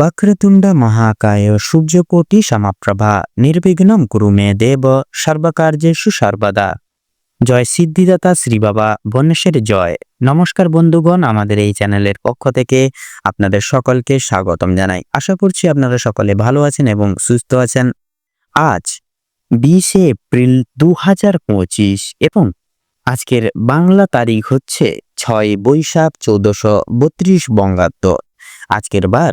বক্রতুণ্ড মহাকায় সূর্যকোটি সমাপ্রভা, নির্বিঘ্নম কুরু মে দেব সর্বকার্যেষু সর্বদা জয় সিদ্ধিদাতা শ্রী বাবা জয়। নমস্কার বন্ধুগণ, আমাদের এই চ্যানেলের পক্ষ থেকে আপনাদের সকলকে স্বাগতম জানাই। আশা করছি আপনারা সকলে ভালো আছেন এবং সুস্থ আছেন। আজ বিশে এপ্রিল দু হাজার পঁচিশ এবং আজকের বাংলা তারিখ হচ্ছে ছয় বৈশাখ চৌদ্দশো বত্রিশ বঙ্গাব্দ। আজকের বার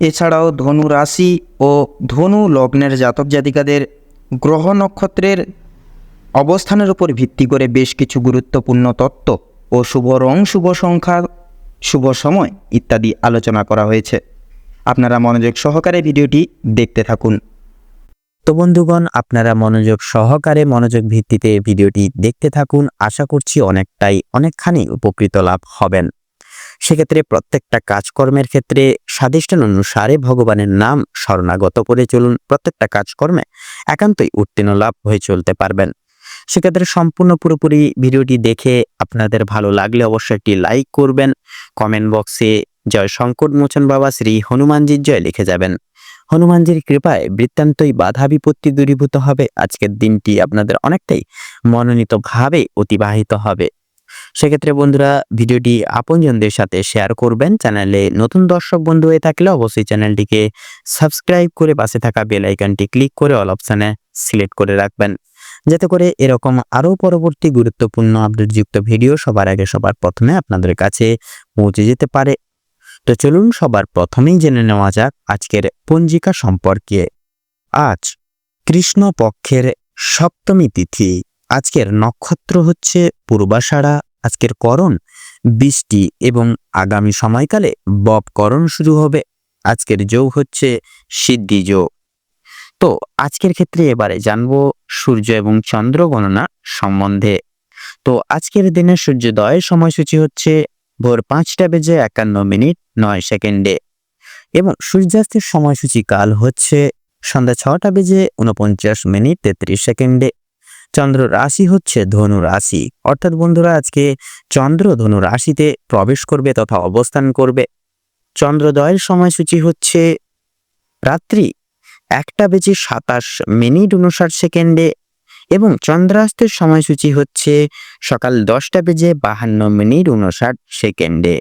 এছাড়াও ধনু রাশি ও ধনু লগ্নের জাতক জাতিকাদের গ্রহ নক্ষত্রের অবস্থানের উপর ভিত্তি করে বেশ কিছু গুরুত্বপূর্ণ তত্ত্ব ও শুভ রং, শুভ সংখ্যা, শুভ সময় ইত্যাদি আলোচনা করা হয়েছে। আপনারা মনোযোগ সহকারে ভিডিওটি দেখতে থাকুন। তো বন্ধুগণ, আপনারা মনোযোগ সহকারে মনোযোগ ভিত্তিতে ভিডিওটি দেখতে থাকুন। আশা করছি অনেকটাই, অনেকখানি উপকৃত লাভ হবেন। সেক্ষেত্রে প্রত্যেকটা কাজকর্মের ক্ষেত্রে স্বাদিষ্টান অনুসারে ভগবানের নাম শরণাগত করে চলুন। প্রত্যেকটা কাজকর্মে একান্তই উত্তীর্ণ লাভ হয়ে চলতে পারবেন। সেক্ষেত্রে সম্পূর্ণ পুরোপুরি ভিডিওটি দেখে আপনাদের ভালো লাগলে অবশ্যই একটি লাইক করবেন। কমেন্ট বক্সে জয় সংকট মোচন বাবা, শ্রী হনুমানজির জয় লিখে যাবেন। হনুমানজির কৃপায় বৃত্তান্তই বাধা বিপত্তি দূরীভূত হবে। আজকের দিনটি আপনাদের অনেকটাই মনোনীতভাবে অতিবাহিত হবে। সেক্ষেত্রে বন্ধুরা ভিডিওটি আপনজনদের সাথে শেয়ার করবেন। চ্যানেলে নতুন দর্শক বন্ধু হয়ে থাকলে অবশ্যই চ্যানেলটিকে সাবস্ক্রাইব করে পাশে থাকা বেল আইকনটি ক্লিক করে অল অপশানে সিলেক্ট করে রাখবেন। যাতে করে এরকম আরও পরবর্তী গুরুত্বপূর্ণ আপডেটযুক্ত ভিডিও সবার আগে সবার প্রথমে আপনাদের কাছে পৌঁছে যেতে পারে। তো চলুন সবার প্রথমেই জেনে নেওয়া যাক আজকের পঞ্জিকা সম্পর্কে। আজ কৃষ্ণ পক্ষের সপ্তমী তিথি। আজকের নক্ষত্র হচ্ছে পূর্বাষাঢ়া। আজকের করণ, বৃষ্টি এবং আগামী সময়কালে বব করণ শুরু হবে। আজকের যোগ হচ্ছে সিদ্ধি যোগ। তো আজকের ক্ষেত্রে এবারে জানব সূর্য এবং চন্দ্র গণনা সম্বন্ধে। তো আজকের দিনে সূর্যোদয়ের সময়সূচি হচ্ছে ভোর পাঁচটা বেজে একান্ন মিনিট নয় সেকেন্ডে এবং সূর্যাস্তের সময়সূচি কাল হচ্ছে সন্ধ্যা ছটা বেজে উনপঞ্চাশ মিনিট তেত্রিশ সেকেন্ডে। চন্দ্র রাশি হচ্ছে ধনু রাশি। অর্থাৎ বন্ধুরা, আজকে চন্দ্র ধনু রাশিতে প্রবেশ করবে তথা অবস্থান করবে। চন্দ্রোদয়ের সময়সূচি হচ্ছে রাত্রি একটা বেজে সাতাশ মিনিট উনষাট সেকেন্ডে এবং চন্দ্রাস্তের সময়সূচি হচ্ছে সকাল দশটা বেজে বাহান্ন মিনিট উনষাট সেকেন্ডে।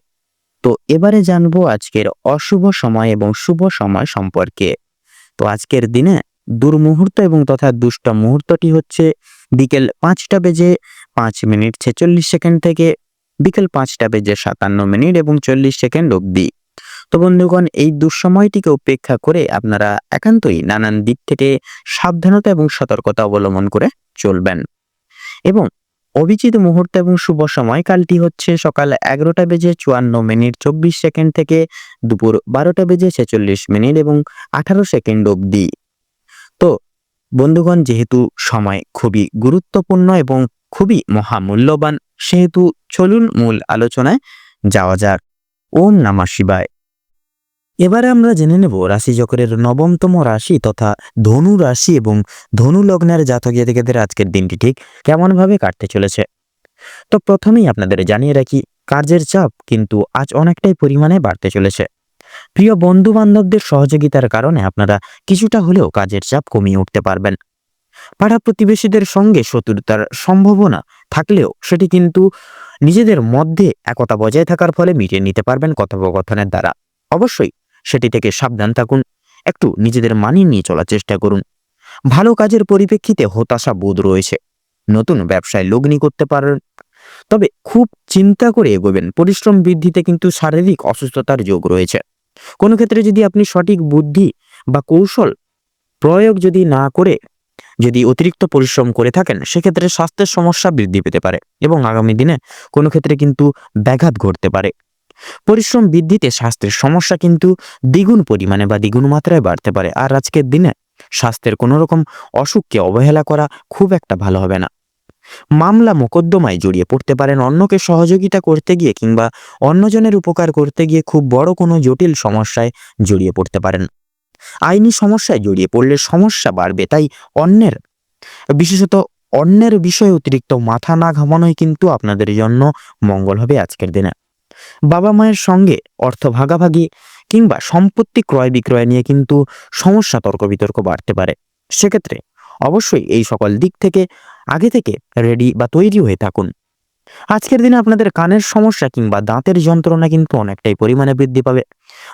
তো এবারে জানব আজকের অশুভ সময় এবং শুভ সময় সম্পর্কে। তো আজকের দিনে দুর্মুহূর্ত এবং তথা দুষ্ট মুহূর্তটি হচ্ছে বিকেল পাঁচটা বেজে পাঁচ মিনিট ছেচল্লিশ সেকেন্ড থেকে বিকেল পাঁচটা বেজে সাতান্ন মিনিট এবং চল্লিশ সেকেন্ড অবধি। তো বন্ধুগণ, এই দুঃসময়টিকে উপেক্ষা করে আপনারা একান্তই নানান দিক থেকে সাবধানতা এবং সতর্কতা অবলম্বন করে চলবেন। এবং অভিজিৎ মুহূর্ত এবং শুভ সময়কালটি হচ্ছে সকাল এগারোটা বেজে চুয়ান্ন মিনিট চব্বিশ সেকেন্ড থেকে দুপুর বারোটা বেজে ছেচল্লিশ মিনিট এবং আঠারো সেকেন্ড অবধি। তো বন্ধুগণ, যেহেতু সময় খুবই গুরুত্বপূর্ণ এবং খুবই মহামূল্যবান, সেহেতু চলুন মূল আলোচনায় যাওয়া যাক। ওম নমঃ শিবায়। এবারে আমরা জেনে নেব রাশি রাশিচক্রের নবমতম রাশি তথা ধনু রাশি এবং ধনু লগ্নের জাতক জাতিকাদের আজকের দিনটি ঠিক কেমনভাবে কাটতে চলেছে। তো প্রথমেই আপনাদের জানিয়ে রাখি কাজের চাপ কিন্তু আজ অনেকটাই পরিমাণে বাড়তে চলেছে। প্রিয় বন্ধু বান্ধবদের সহযোগিতার কারণে আপনারা কিছুটা হলেও কাজের চাপ কমিয়ে উঠতে পারবেন। পাড়া প্রতিবেশীদের সঙ্গে শত্রুতার সম্ভাবনা থাকলেও সেটি কিন্তু নিজেদের মধ্যে একতা বজায় থাকার ফলে মিটিয়ে নিতে পারবেন কথোপকথনের দ্বারা। অবশ্যই সেটি থেকে সাবধান থাকুন, একটু নিজেদের মানিয়ে নিয়ে চলার চেষ্টা করুন। ভালো কাজের পরিপ্রেক্ষিতে হতাশা বোধ রয়েছে। নতুন ব্যবসায় লগ্নি করতে পারেন। তবে খুব চিন্তা করে এগোবেন। পরিশ্রম বৃদ্ধিতে কিন্তু শারীরিক অসুস্থতার যোগ রয়েছে। কোনো ক্ষেত্রে যদি আপনি সঠিক বুদ্ধি বা কৌশল প্রয়োগ যদি না করে, যদি অতিরিক্ত পরিশ্রম করে থাকেন, সেক্ষেত্রে স্বাস্থ্যের সমস্যা বৃদ্ধি পেতে পারে এবং আগামী দিনে কোনো ক্ষেত্রে কিন্তু ব্যাঘাত ঘটতে পারে। পরিশ্রম বৃদ্ধিতে স্বাস্থ্যের সমস্যা কিন্তু দ্বিগুণ পরিমাণে বা দ্বিগুণ মাত্রায় বাড়তে পারে। আর আজকের দিনে স্বাস্থ্যের কোনো রকম অসুখকে অবহেলা করা খুব একটা ভালো হবে না। মামলা মোকদ্দমায় জড়িয়ে পড়তে পারেন অন্যকে সহযোগিতা করতে গিয়ে কিংবা অন্যজনের উপকার করতে গিয়ে খুব বড় কোনো জটিল সমস্যায় জড়িয়ে পড়তে পারেন। আইনি সমস্যায় জড়িয়ে পড়লে সমস্যা বাড়বে, তাই অন্যের, বিশেষত অন্যের বিষয়ে অতিরিক্ত মাথা না ঘামানোই কিন্তু আপনাদের জন্য মঙ্গল হবে আজকের দিনে। বাবা মায়ের সঙ্গে অর্থ ভাগাভাগি কিংবা সম্পত্তি ক্রয় বিক্রয় নিয়ে কিন্তু সমস্যা তর্ক বিতর্ক বাড়তে পারে। সেক্ষেত্রে অবশ্যই এই সকল দিক থেকে আগে থেকে রেডি বা তৈরি হয়ে থাকুন। আজকের দিনে আপনাদের কানের সমস্যা কিংবা দাঁতের যন্ত্রণা কিন্তু অনেকটাই পরিমাণে বৃদ্ধি পাবে।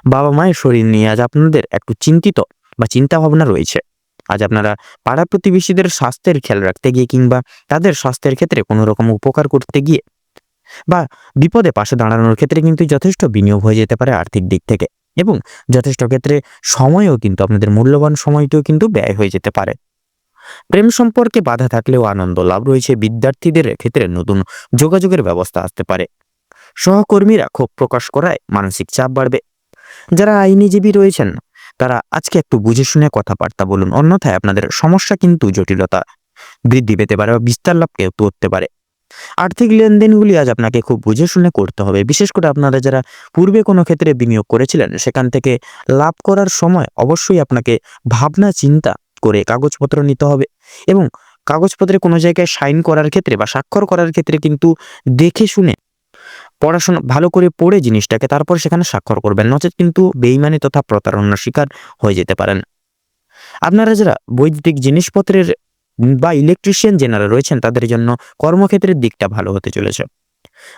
বাবা মায়ের শরীর নিয়ে আজ আপনাদের একটু চিন্তিত বা চিন্তা ভাবনা রয়েছে। আজ আপনারা পাড়া প্রতিবেশীদের স্বাস্থ্যের খেয়াল রাখতে গিয়ে কিংবা তাদের স্বাস্থ্যের ক্ষেত্রে কোনো রকম উপকার করতে গিয়ে বা বিপদে পাশে দাঁড়ানোর ক্ষেত্রে কিন্তু যথেষ্ট বিনিয়োগ হয়ে যেতে পারে আর্থিক দিক থেকে এবং যথেষ্ট ক্ষেত্রে সময়ও কিন্তু আপনাদের মূল্যবান সময়টিও কিন্তু ব্যয় হয়ে যেতে পারে। প্রেম সম্পর্কে বাধা থাকলেও আনন্দ লাভ রয়েছে বিদ্যার্থীদের ক্ষেত্রে নতুন যোগাযোগের ব্যবস্থা আসতে পারে। সহকর্মীরা ক্ষোভ প্রকাশ করায় মানসিক চাপ বাড়বে। যারা আইনিজীবী রয়েছেন, তারা আজকে একটু বুঝে শুনে কথাবার্তা বলুন। অন্যথায় আপনাদের সমস্যা কিন্তু জটিলতা বৃদ্ধি পেতে পারে বা বিস্তার লাভকে করতে পারে। আর্থিক লেনদেনগুলি আজ আপনাকে খুব বুঝে শুনে করতে হবে। বিশেষ করে আপনারা যারা পূর্বে কোনো ক্ষেত্রে বিনিয়োগ করেছিলেন, সেখান থেকে লাভ করার সময় অবশ্যই আপনাকে ভাবনা, চিন্তা করে কাগজপত্র নিতে হবে এবং কাগজপত্রে কোনো জায়গায় সাইন করার ক্ষেত্রে বা স্বাক্ষর করার ক্ষেত্রে কিন্তু দেখে শুনে, পড়াশোনা, ভালো করে পড়ে জিনিসটাকে তারপর সেখানে স্বাক্ষর করবেন। নচেত কিন্তু বেইমানি তথা প্রতারণার শিকার হয়ে যেতে পারেন। আপনারা যারা বৈদ্যুতিক জিনিসপত্রের বা ইলেকট্রিশিয়ান যেনারা রয়েছেন, তাদের জন্য কর্মক্ষেত্রের দিকটা ভালো হতে চলেছে।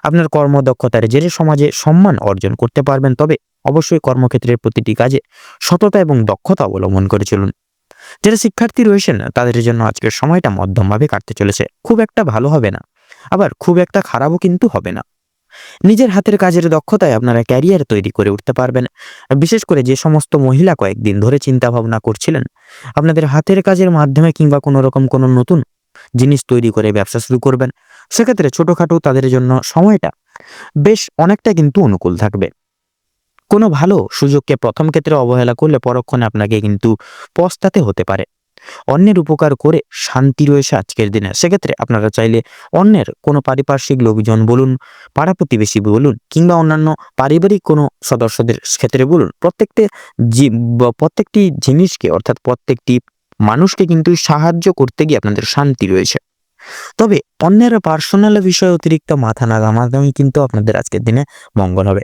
আপনার কর্মদক্ষতার জেরে সমাজে সম্মান অর্জন করতে পারবেন, তবে অবশ্যই কর্মক্ষেত্রের প্রতিটি কাজে সততা এবং দক্ষতা অবলম্বন করে চলুন। যারা শিক্ষার্থী রয়েছেন, তাদের জন্য আজকের সময়টা মধ্যমভাবে কাটতে চলেছে। খুব একটা ভালো হবে না। আবার খুব একটা খারাপও কিন্তু হবে না। নিজের হাতের কাজের দক্ষতায় আপনারা ক্যারিয়ার তৈরি করে উঠতে পারবেন। বিশেষ করে যে সমস্ত মহিলা কয়েকদিন ধরে চিন্তা ভাবনা করছিলেন, আপনাদের হাতের কাজের মাধ্যমে কিংবা কোনো রকম কোনো নতুন জিনিস তৈরি করে ব্যবসা শুরু করবেন। সেক্ষেত্রে ছোটোখাটো তাদের জন্য সময়টা বেশ অনেকটা কিন্তু অনুকূল থাকবে। কোনো ভালো সুযোগকে প্রথম ক্ষেত্রে অবহেলা করলে পরক্ষণে আপনাকে কিন্তু পস্তাতে হতে পারে। অন্যের উপকার করে শান্তি রয়েছে আজকের দিনে। সেক্ষেত্রে আপনারা চাইলে অন্যের কোনো পারিপার্শ্বিক লোকজন বলুন, পাড়া প্রতিবেশী বলুন, কিংবা অন্যান্য পারিবারিক কোনো সদস্যদের ক্ষেত্রে বলুন, প্রত্যেকটি প্রত্যেকটি জিনিসকে, অর্থাৎ প্রত্যেকটি মানুষকে কিন্তু সাহায্য করতে গিয়ে আপনাদের শান্তি রয়েছে। তবে অন্যের পার্সোনাল বিষয়ে অতিরিক্ত মাথা না ঘামাঘামি কিন্তু আপনাদের আজকের দিনে মঙ্গল হবে।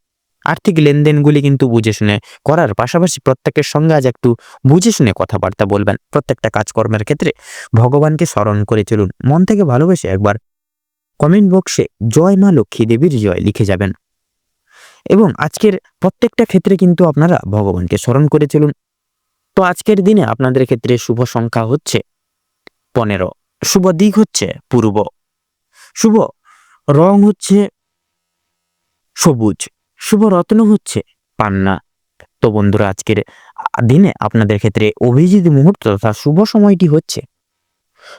আর্থিক লেনদেনগুলি কিন্তু বুঝে শুনে করার পাশাপাশি প্রত্যেকের সঙ্গে আজ একটু বুঝে শুনে কথাবার্তা বলবেন। প্রত্যেকটা কাজকর্মের ক্ষেত্রে ভগবানকে স্মরণ করে চলুন। মন থেকে ভালোবেসে একবার কমেন্ট বক্সে জয় মা লক্ষ্মী দেবীর জয় লিখে যাবেন। এবং আজকের প্রত্যেকটা ক্ষেত্রে কিন্তু আপনারা ভগবানকে স্মরণ করে চলুন। তো আজকের দিনে আপনাদের ক্ষেত্রে শুভ সংখ্যা হচ্ছে পনেরো। শুভ দিক হচ্ছে পূর্ব। শুভ রং হচ্ছে সবুজ। শুভ রত্ন হচ্ছে। পান্না, তো বন্ধুরা, আজকের দিনে আপনাদের ক্ষেত্রে অভিজিৎ মুহূর্ত তথা শুভ সময়টি হচ্ছে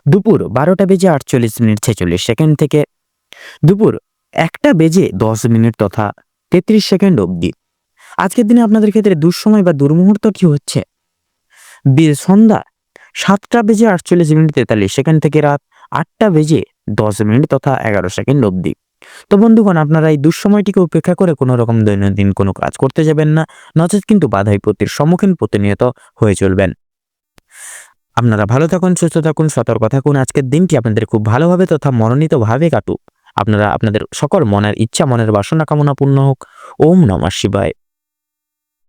দুপুর বারোটা বেজে আটচল্লিশ মিনিট ছেচল্লিশ সেকেন্ড থেকে দুপুর একটা বেজে দশ মিনিট তথা তেত্রিশ সেকেন্ড অবধি। আজকের দিনে আপনাদের ক্ষেত্রে দুঃসময় বা দুর্মুহূর্তটি হচ্ছে সন্ধ্যা সাতটা বেজে আটচল্লিশ মিনিট তেতাল্লিশ সেকেন্ড থেকে রাত আটটা বেজে দশ মিনিট তথা এগারো সেকেন্ড অবধি। তো বন্ধুগণ, আপনারা এই দুঃসময়টিকে উপেক্ষা করে কোনো রকম দৈনন্দিন কোনো কাজ করতে যাবেন না, নচেত কিন্তু বাধা বিপত্তির সম্মুখীন প্রতিনিয়ত হয়ে চলবেন। আপনারা ভালো থাকুন, সুস্থ থাকুন, সতর্ক থাকুন। আজকের দিনটি আপনাদের খুব ভালোভাবে তথা মনোনীতভাবে কাটুক। আপনারা, আপনাদের সকল মনের ইচ্ছা, মনের বাসনা কামনা পূর্ণ হোক। ওম নমঃ শিবায়।